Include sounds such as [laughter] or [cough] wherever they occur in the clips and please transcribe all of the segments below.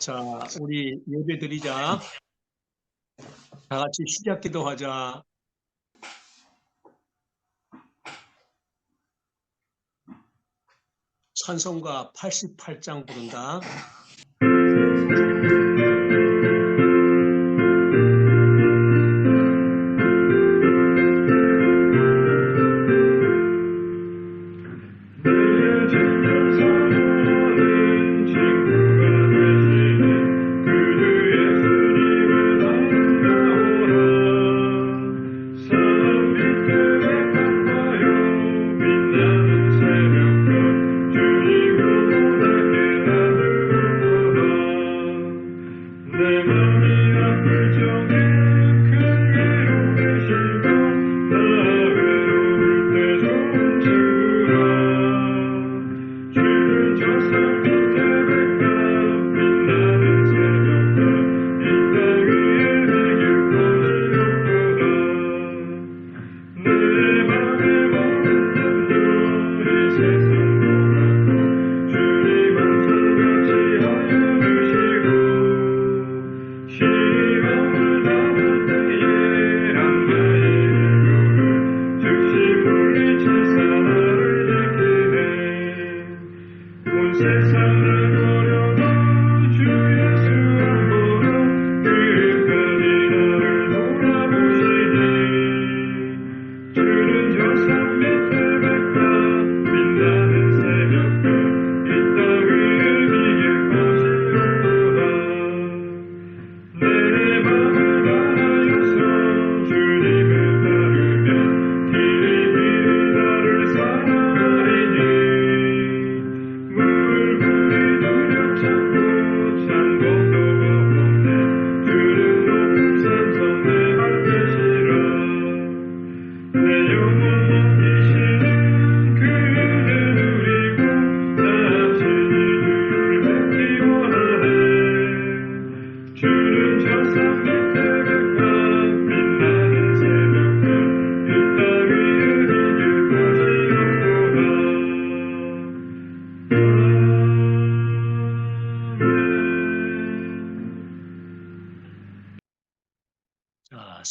자, 우리 예배 드리자. 다 같이 시작 기도하자. 찬송가 88장 부른다. 주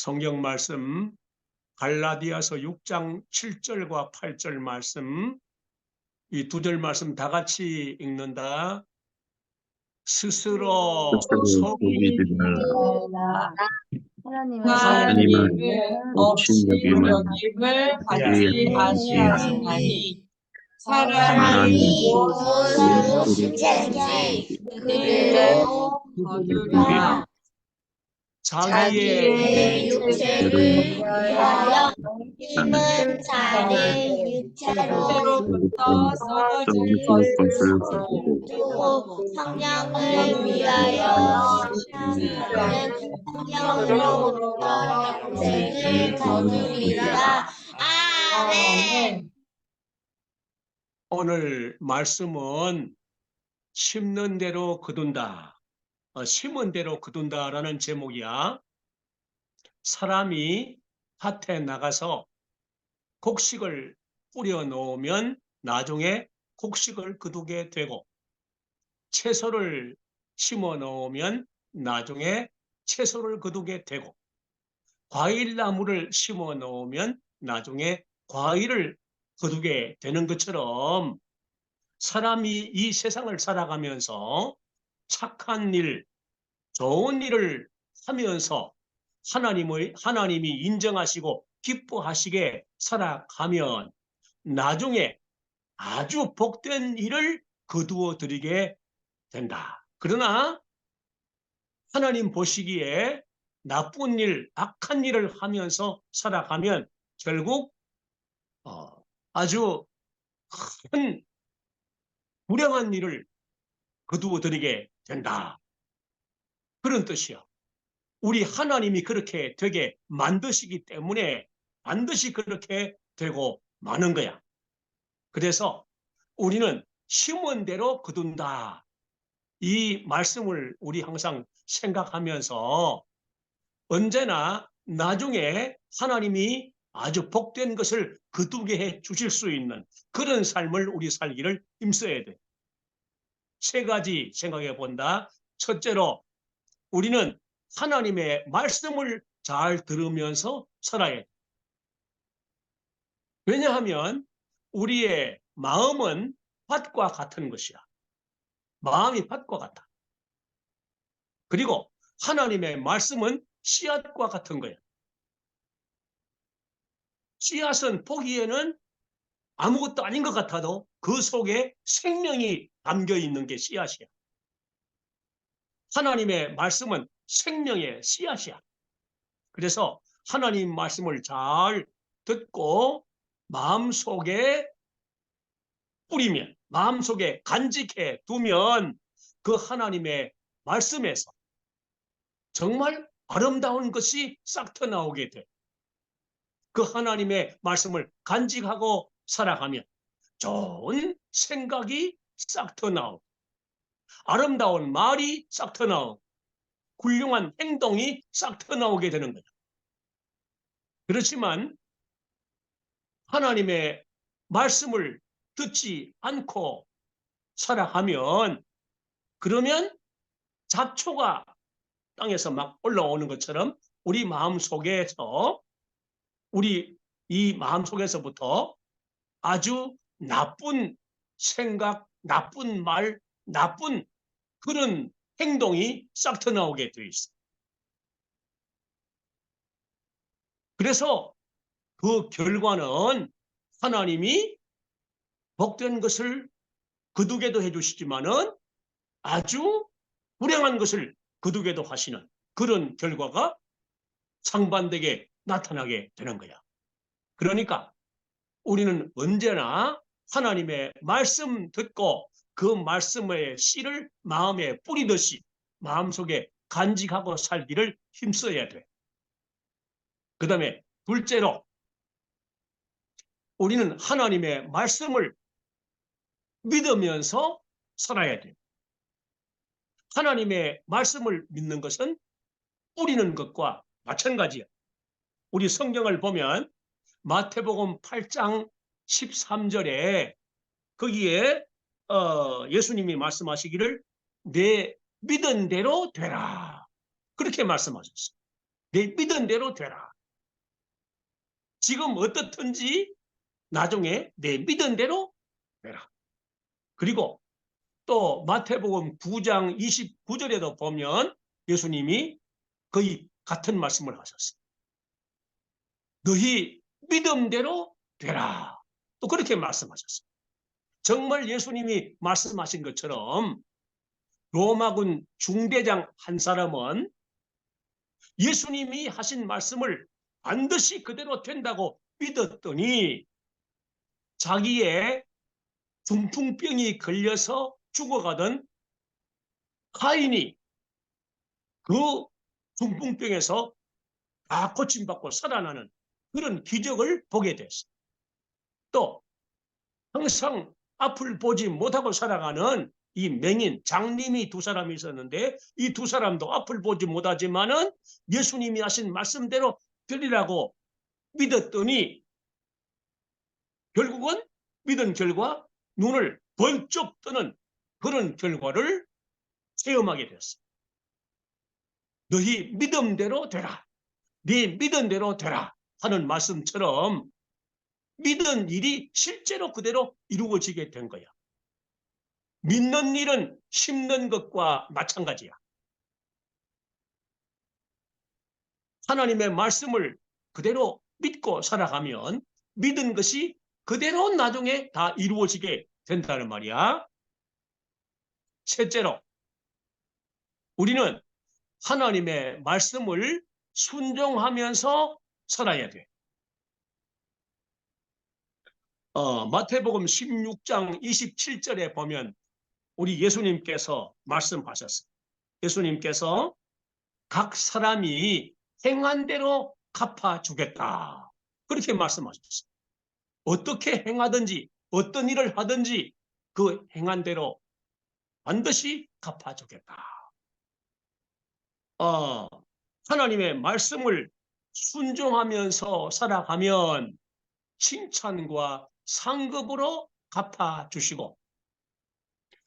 성경 말씀 갈라디아서 6장 7절과 8절 말씀 이 두 절 말씀 다 같이 읽는다. 스스로 믿으나 하나님은 하나님은 없이 없이 여김은 여김을 받지 아니하시나니 사람이 사람이 예수를 그대로 거두리라 자기의 육체를 위하여 힘은 자기 육체로 육체로부터 썩어질 썩어질 것을 것을 두고 성령을 위하여 성령으로부터 영생을 거두리라. 아멘. 오늘 말씀은 심는 대로 거둔다. 어, 심은 대로 거둔다라는 제목이야. 사람이 밭에 나가서 곡식을 뿌려 놓으면 나중에 곡식을 거두게 되고 채소를 심어 놓으면 나중에 채소를 거두게 되고 과일나무를 심어 놓으면 나중에 과일을 거두게 되는 것처럼 사람이 이 세상을 살아가면서 착한 일, 좋은 일을 하면서 하나님의 하나님이 인정하시고 기뻐하시게 살아가면 나중에 아주 복된 일을 거두어 드리게 된다. 그러나 하나님 보시기에 나쁜 일, 악한 일을 하면서 살아가면 결국 어, 아주 큰 불행한 일을 거두어 드리게 된다. 그런 뜻이요. 우리 하나님이 그렇게 되게 만드시기 때문에 반드시 그렇게 되고 마는 거야. 그래서 우리는 심은 대로 거둔다. 이 말씀을 우리 항상 생각하면서 언제나 나중에 하나님이 아주 복된 것을 거두게 해 주실 수 있는 그런 삶을 우리 살기를 힘써야 돼. 세 가지 생각해 본다. 첫째로 우리는 하나님의 말씀을 잘 들으면서 살아야 돼. 왜냐하면 우리의 마음은 밭과 같은 것이야. 마음이 밭과 같아. 그리고 하나님의 말씀은 씨앗과 같은 거야. 씨앗은 보기에는 아무것도 아닌 것 같아도 그 속에 생명이 담겨 있는 게 씨앗이야. 하나님의 말씀은 생명의 씨앗이야. 그래서 하나님 말씀을 잘 듣고 마음속에 뿌리면 마음속에 간직해 두면 그 하나님의 말씀에서 정말 아름다운 것이 싹 터나오게 돼. 그 하나님의 말씀을 간직하고 살아가면 좋은 생각이 싹 터나오고 아름다운 말이 싹 터나오고 훌륭한 행동이 싹 터나오게 되는 거죠. 그렇지만 하나님의 말씀을 듣지 않고 살아가면 그러면 잡초가 땅에서 막 올라오는 것처럼 우리 마음 속에서 우리 이 마음 속에서부터 아주 나쁜 생각, 나쁜 말, 나쁜 그런 행동이 싹 터나오게 되어 있어. 그래서 그 결과는 하나님이 복된 것을 거두게도 해주시지만은 아주 불행한 것을 거두게도 하시는 그런 결과가 상반되게 나타나게 되는 거야. 그러니까 우리는 언제나 하나님의 말씀 듣고 그 말씀의 씨를 마음에 뿌리듯이 마음속에 간직하고 살기를 힘써야 돼. 그 다음에 둘째로 우리는 하나님의 말씀을 믿으면서 살아야 돼. 하나님의 말씀을 믿는 것은 뿌리는 것과 마찬가지야. 우리 성경을 보면 마태복음 8장 13절에 거기에 어, 예수님이 말씀하시기를 내 믿은 대로 되라. 그렇게 말씀하셨어요. 내 믿은 대로 되라. 지금 어떻든지 나중에 내 믿은 대로 되라. 그리고 또 마태복음 9장 29절에도 보면 예수님이 거의 같은 말씀을 하셨어요. 너희 믿음대로 되라. 또 그렇게 말씀하셨어요. 정말 예수님이 말씀하신 것처럼 로마군 중대장 한 사람은 예수님이 하신 말씀을 반드시 그대로 된다고 믿었더니 자기의 중풍병이 걸려서 죽어가던 카인이 그 중풍병에서 다 고침받고 살아나는 그런 기적을 보게 됐어요. 또 항상 앞을 보지 못하고 살아가는 이 맹인 장님이 두 사람이 있었는데 이 두 사람도 앞을 보지 못하지만은 예수님이 하신 말씀대로 되리라고 믿었더니 결국은 믿은 결과 눈을 번쩍 뜨는 그런 결과를 체험하게 되었어요. 너희 믿음대로 되라. 네 믿은 대로 되라 하는 말씀처럼 믿은 일이 실제로 그대로 이루어지게 된 거야. 믿는 일은 심는 것과 마찬가지야. 하나님의 말씀을 그대로 믿고 살아가면 믿은 것이 그대로 나중에 다 이루어지게 된다는 말이야. 셋째로, 우리는 하나님의 말씀을 순종하면서 살아야 돼. 어, 마태복음 16장 27절에 보면 우리 예수님께서 말씀하셨어요. 예수님께서 각 사람이 행한 대로 갚아주겠다. 그렇게 말씀하셨어요. 어떻게 행하든지 어떤 일을 하든지 그 행한 대로 반드시 갚아주겠다. 어, 하나님의 말씀을 순종하면서 살아가면 칭찬과 상급으로 갚아주시고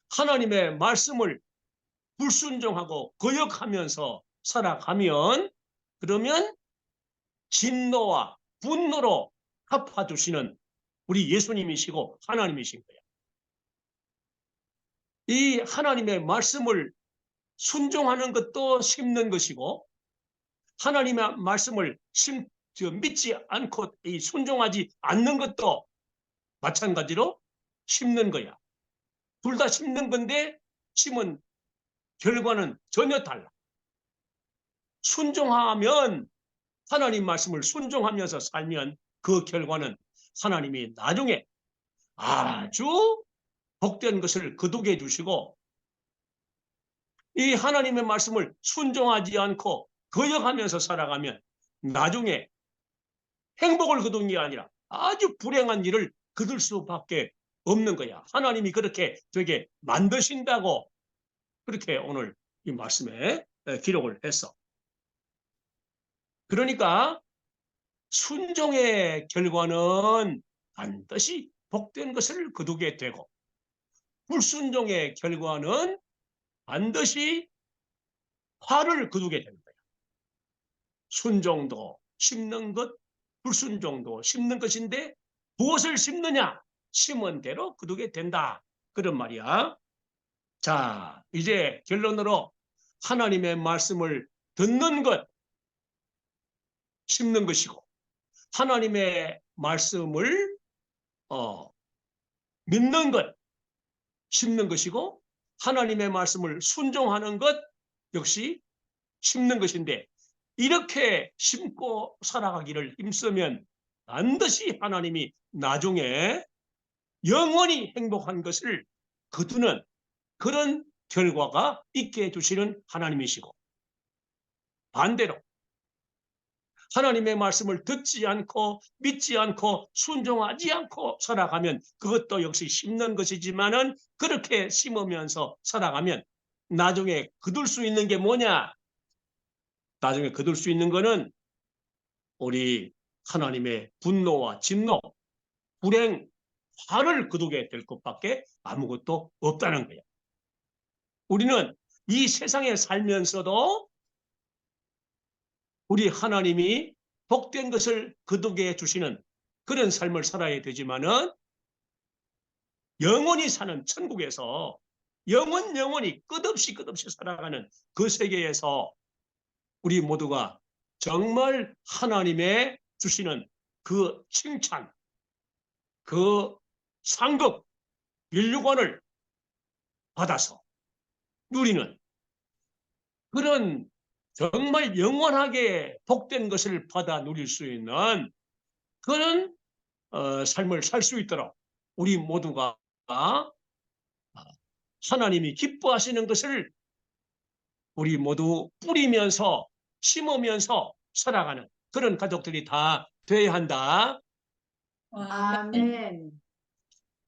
하나님의 말씀을 불순종하고 거역하면서 살아가면 그러면 진노와 분노로 갚아주시는 우리 예수님이시고 하나님이신 거예요. 이 하나님의 말씀을 순종하는 것도 심는 것이고 하나님의 말씀을 심, 저, 믿지 않고 이 순종하지 않는 것도 마찬가지로 심는 거야. 둘 다 심는 건데 심은 결과는 전혀 달라. 순종하면 하나님 말씀을 순종하면서 살면 그 결과는 하나님이 나중에 아주 복된 것을 거두게 해주시고 이 하나님의 말씀을 순종하지 않고 거역하면서 살아가면 나중에 행복을 거두는 게 아니라 아주 불행한 일을 거둘 수밖에 없는 거야. 하나님이 그렇게 되게 만드신다고 그렇게 오늘 이 말씀에 기록을 했어. 그러니까 순종의 결과는 반드시 복된 것을 거두게 되고 불순종의 결과는 반드시 화를 거두게 되는 거야. 순종도 심는 것, 불순종도 심는 것인데 무엇을 심느냐? 심은 대로 거두게 된다. 그런 말이야. 자, 이제 결론으로 하나님의 말씀을 듣는 것, 심는 것이고 하나님의 말씀을 어, 믿는 것, 심는 것이고 하나님의 말씀을 순종하는 것 역시 심는 것인데 이렇게 심고 살아가기를 힘쓰면 반드시 하나님이 나중에 영원히 행복한 것을 거두는 그런 결과가 있게 해주시는 하나님이시고 반대로 하나님의 말씀을 듣지 않고 믿지 않고 순종하지 않고 살아가면 그것도 역시 심는 것이지만 은 그렇게 심으면서 살아가면 나중에 거둘 수 있는 게 뭐냐? 나중에 거둘 수 있는 거는 우리 하나님의 분노와 진노, 불행, 화를 거두게 될 것밖에 아무것도 없다는 거예요. 우리는 이 세상에 살면서도 우리 하나님이 복된 것을 거두게 해주시는 그런 삶을 살아야 되지만은 영원히 사는 천국에서 영원 영원히 끝없이 끝없이 살아가는 그 세계에서 우리 모두가 정말 하나님의 주시는 그 칭찬, 그 상급, 인류관을 받아서 누리는 그런 정말 영원하게 복된 것을 받아 누릴 수 있는 그런 어, 삶을 살 수 있도록 우리 모두가 하나님이 기뻐하시는 것을 우리 모두 뿌리면서 심으면서 살아가는 그런 가족들이 다 돼야 한다. 아멘.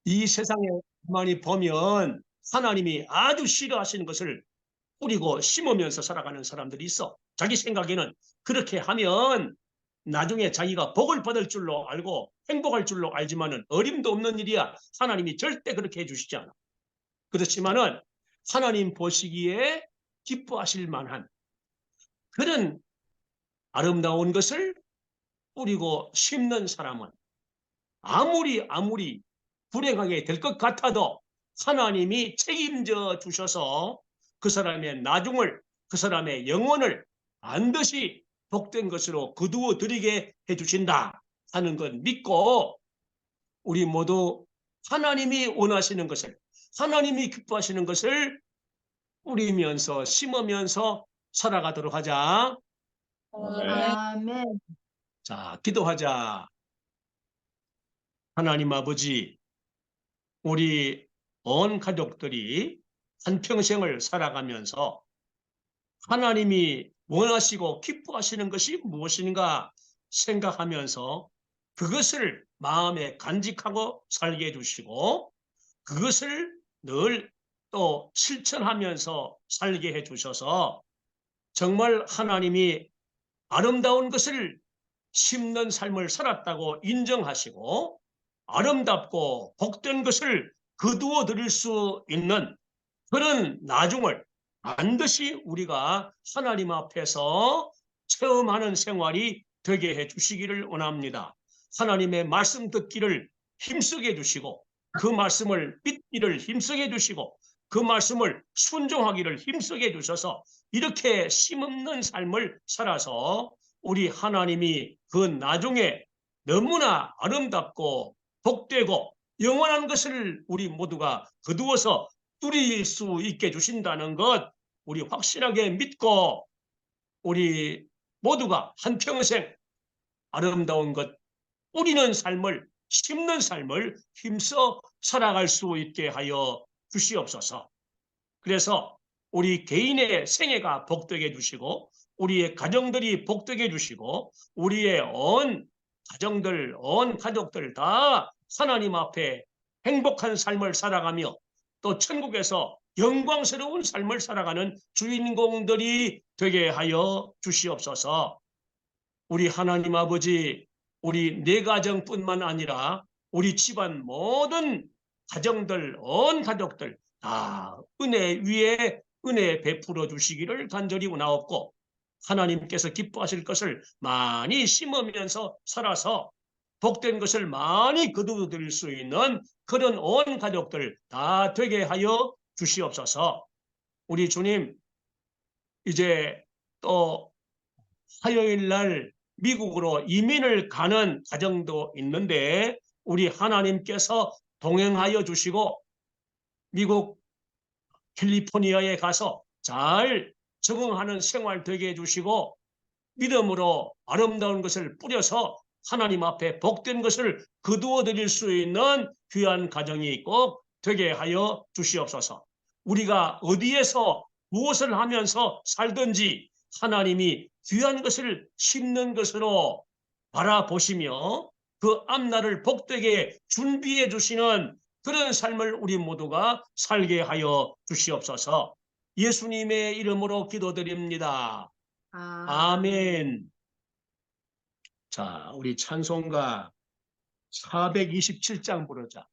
이 세상에 많이 보면 하나님이 아주 싫어하시는 것을 뿌리고 심으면서 살아가는 사람들이 있어. 자기 생각에는 그렇게 하면 나중에 자기가 복을 받을 줄로 알고 행복할 줄로 알지만 은 어림도 없는 일이야. 하나님이 절대 그렇게 해주시지 않아. 그렇지만 은 하나님 보시기에 기뻐하실 만한 그런 아름다운 것을 뿌리고 심는 사람은 아무리 아무리 불행하게 될 것 같아도 하나님이 책임져 주셔서 그 사람의 나중을 그 사람의 영혼을 반드시 복된 것으로 거두어 드리게 해주신다 하는 것 믿고 우리 모두 하나님이 원하시는 것을 하나님이 기뻐하시는 것을 뿌리면서 심으면서 살아가도록 하자. 아멘. 자, 기도하자. 하나님 아버지, 우리 온 가족들이 한평생을 살아가면서 하나님이 원하시고 기뻐하시는 것이 무엇인가 생각하면서 그것을 마음에 간직하고 살게 해주시고 그것을 늘 또 실천하면서 살게 해주셔서 정말 하나님이 아름다운 것을 심는 삶을 살았다고 인정하시고 아름답고 복된 것을 거두어 드릴 수 있는 그런 나중을 반드시 우리가 하나님 앞에서 체험하는 생활이 되게 해 주시기를 원합니다. 하나님의 말씀 듣기를 힘쓰게 해주시고 그 말씀을 믿기를 힘쓰게 해주시고 그 말씀을 순종하기를 힘쓰게 해주셔서 이렇게 심없는 삶을 살아서 우리 하나님이 그 나중에 너무나 아름답고 복되고 영원한 것을 우리 모두가 거두어서 누릴 수 있게 해주신다는 것 우리 확실하게 믿고 우리 모두가 한평생 아름다운 것 뿌리는 삶을 심는 삶을 힘써 살아갈 수 있게 하여 주시옵소서. 그래서 우리 개인의 생애가 복되게 해주시고 우리의 가정들이 복되게 해주시고 우리의 온 가정들, 온 가족들 다 하나님 앞에 행복한 삶을 살아가며 또 천국에서 영광스러운 삶을 살아가는 주인공들이 되게 하여 주시옵소서. 우리 하나님 아버지, 우리 내 가정뿐만 아니라 우리 집안 모든 가정들, 온 가족들 다 은혜 위에 은혜 베풀어 주시기를 간절히 원하옵고 하나님께서 기뻐하실 것을 많이 심으면서 살아서 복된 것을 많이 거두어드릴 수 있는 그런 온 가족들 다 되게 하여 주시옵소서. 우리 주님 이제 또 화요일 날 미국으로 이민을 가는 가정도 있는데 우리 하나님께서 동행하여 주시고 미국 캘리포니아에 가서 잘 적응하는 생활 되게 해주시고 믿음으로 아름다운 것을 뿌려서 하나님 앞에 복된 것을 거두어 드릴 수 있는 귀한 가정이 꼭 되게 하여 주시옵소서. 우리가 어디에서 무엇을 하면서 살든지 하나님이 귀한 것을 심는 것으로 바라보시며 그 앞날을 복되게 준비해 주시는 그런 삶을 우리 모두가 살게 하여 주시옵소서. 예수님의 이름으로 기도드립니다. 아 멘. 자, 우리 찬송가 427장 부르자.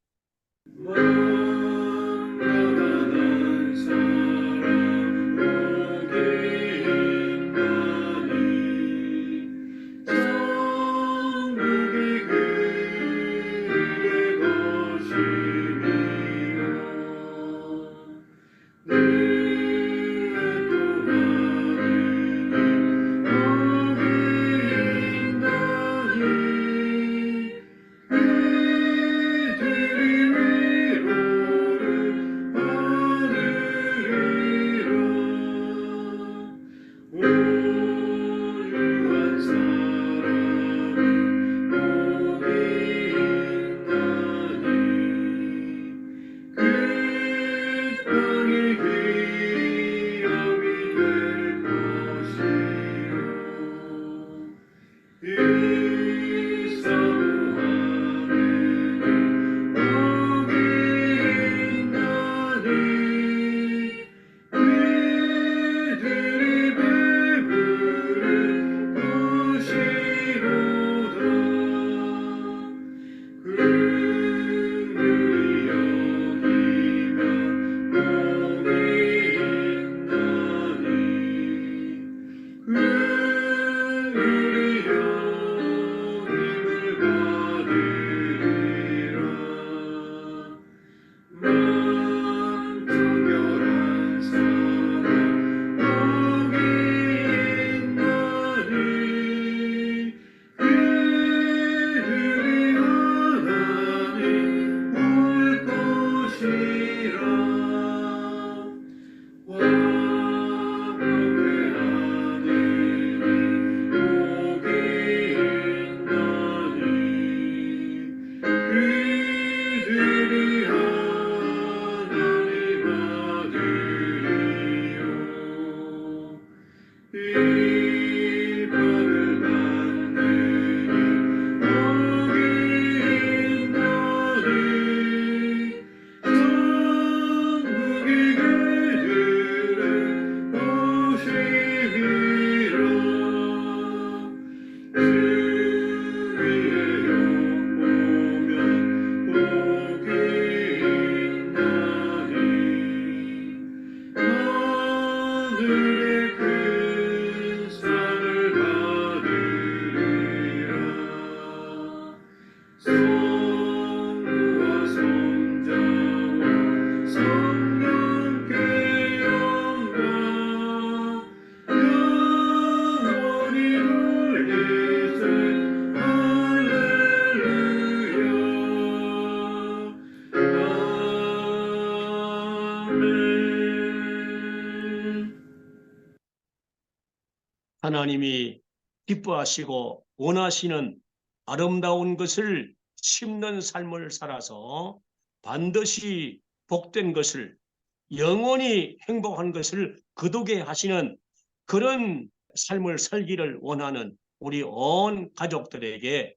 하나님이 기뻐하시고 원하시는 아름다운 것을 심는 삶을 살아서 반드시 복된 것을 영원히 행복한 것을 거두게 하시는 그런 삶을 살기를 원하는 우리 온 가족들에게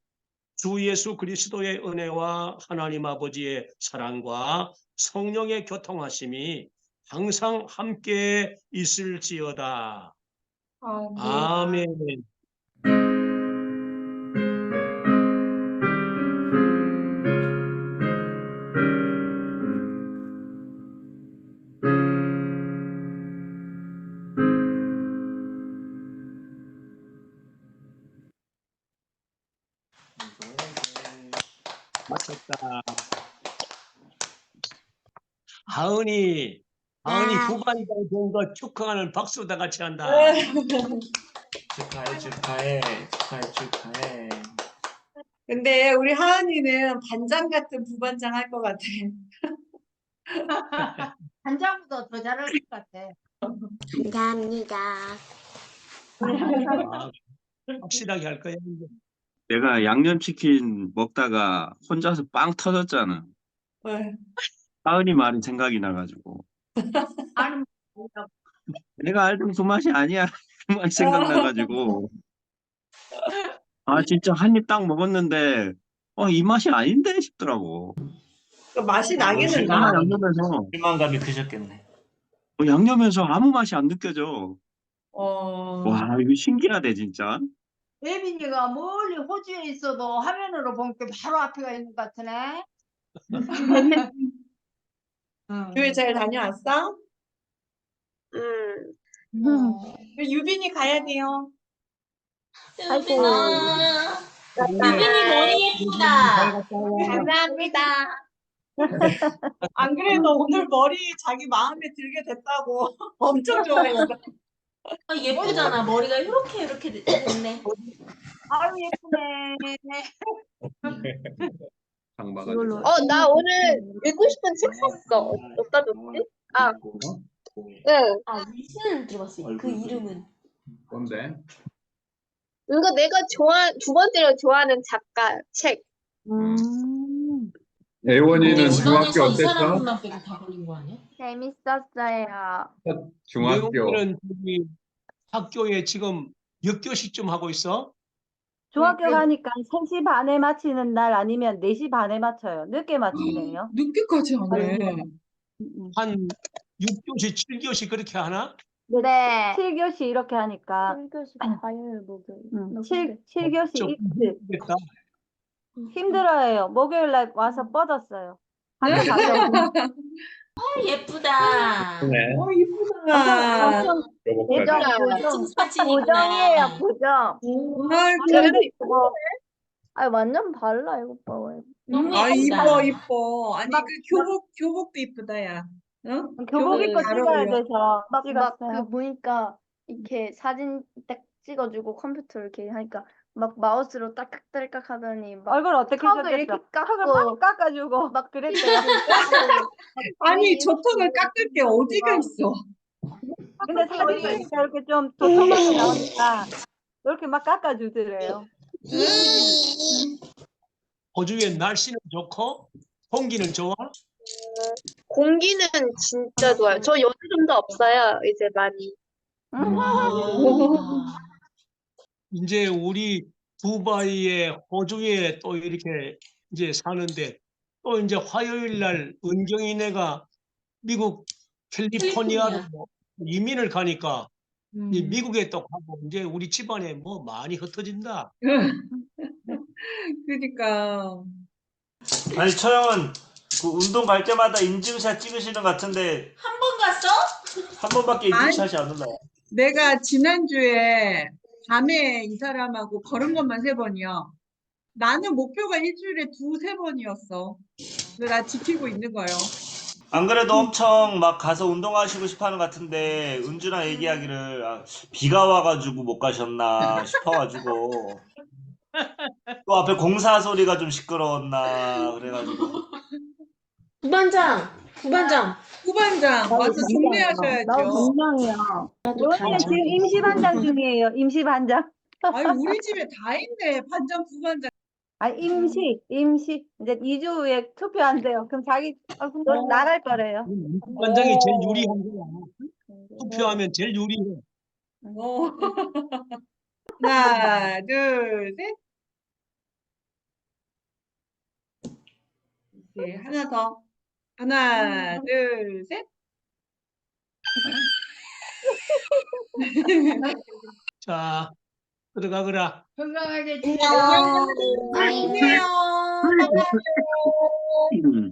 주 예수 그리스도의 은혜와 하나님 아버지의 사랑과 성령의 교통하심이 항상 함께 있을지어다. 아멘. 마쳤다. 하은이, 하은이 아. 부반장 된거 축하하는 박수 다 같이 한다. 축하해 축하해 축하해 축하해 근데 우리 하은이는 반장 같은 부반장 할 것 같아. [laughs] 반장보다 더 잘할 것 같아. 감사합니다. 아, 확실하게 할 거야. 내가 양념치킨 먹다가 혼자서 빵 터졌잖아. 네. 하은이 말이 생각이 나가지고. [laughs] 아는 내가 알던 그 맛이 아니야. [laughs] 그 맛이 생각나가지고. 아, 진짜 한 입 딱 먹었는데, 어, 이 맛이 아닌데 싶더라고. 그 맛이 나기는 나. 하나 양념에서, 실망감이 크셨겠네 어, 양념에서 아무 맛이 안 느껴져. 어. 와, 이거 신기하대, 진짜. 예빈이가 멀리 호주에 있어도 화면으로 보니까 바로 앞에가 있는 것 같으네. 응. 교회 잘 다녀왔어? 음. 어. 유빈이 가야 돼요. 아이고. 유빈이 머리 예쁘다. 감사합니다. 안 그래도 오늘 머리 자기 마음에 들게 됐다고 [laughs] 엄청 좋아했어. 아, 예쁘잖아. 머리가 이렇게 이렇게 됐네. 아유 예쁘네. 장마가지고. 어, 나 오늘 읽고 싶은 책 샀어. 어디다 뒀지? 아, 응. 아, 위신은 들어봤어. 그 이름은. 뭔데? 이거 내가 좋아, 두 번째로 좋아하는 작가 책. 예원이는 중학교 이 어땠어? 빼고 다 걸린 거 아니야? 재밌었어요. 중학교. 학교에 지금 몇 교시쯤 하고 있어? 중학교 가니까 3시 반에 마치는 날 아니면 4시 반에 마쳐요. 늦게 마치네요. 늦게까지 하네. 한 6교시, 7교시 그렇게 하나? 네. 7교시 이렇게 하니까 3교시 화요일, 목요일. 음, 7, 7교시 좀 이틀. 힘들겠다. 힘들어요. 목요일 날 와서 뻗었어요. 학교 가서 [laughs] 아, 예쁘다. 네. 어, 이쁘다. 엄청 보정, 사진이구나. 보정이에요, 보정. 아, 그래도 이거. 아, 완전 발라, 이거 봐봐요. 너무 아, 예쁘다. 이뻐, 이뻐. 아니, 그 교복, 교복도 이쁘다, 야. 응? 교복 입고 잘 찍어야 어울려. 돼서 막, 막, 그 찍었어요. 보니까, 이렇게 사진 딱 찍어주고 컴퓨터 이렇게 하니까, 막 마우스로 딸깍딸깍 하더니, 막, 얼굴 어떻게 턱을 이렇게 턱을 깎고, 팍 깎아주고 막 [laughs] 그랬대요. [laughs] 아니, 저 턱을 깎을 게 어디가 있어? 근데 사진 찍으니까 이렇게 좀 도톰하게 나오니까 이렇게 막 깎아주더래요. 호주의 날씨는 좋고 공기는 좋아? 공기는 진짜 좋아요. 저 여드름도 없어요, 이제 많이. 와. 이제 우리 두바이에 호주에 또 이렇게 이제 사는데 또 이제 화요일 날 은경이네가 미국 캘리포니아로 캘리포니아. 뭐 이민을 가니까 음. 이 미국에 또 가고 이제 우리 집안에 뭐 많이 흩어진다. [laughs] 그러니까. 아니 처형은 그 운동 갈 때마다 인증샷 찍으시는 것 같은데 한 번 갔어? 한 번밖에 인증샷이 안 올라요. 내가 지난주에 밤에 이 사람하고 걸은 것만 세 번이요. 나는 목표가 일주일에 두세 번이었어. 근데 나 지키고 있는 거예요. 안 그래도 엄청 막 가서 운동하시고 싶어하는 것 같은데 은주랑 얘기하기를 아, 비가 와가지고 못 가셨나 싶어가지고 또 앞에 공사 소리가 좀 시끄러웠나 그래가지고 부반장, 부반장. 부반장 와서 나도 중매하셔야죠. 반장이야. 언니는 지금 임시 반장 중이에요. 임시 반장. 아니 우리 집에 다 있네. 반장, 부반장. 아 임시 임시 이제 2주 후에 투표한대요. 그럼 자기 아, 그럼 너 나갈 거래요. 반장이 제일 유리한 거야. 투표하면 제일 유리해. 어. [laughs] 하나, 둘, 셋. 네, 하나 더. 하나, 둘, 셋. [laughs] 자, 들어가거라. 건강하게 안녕. 지내요. 안녕. 음.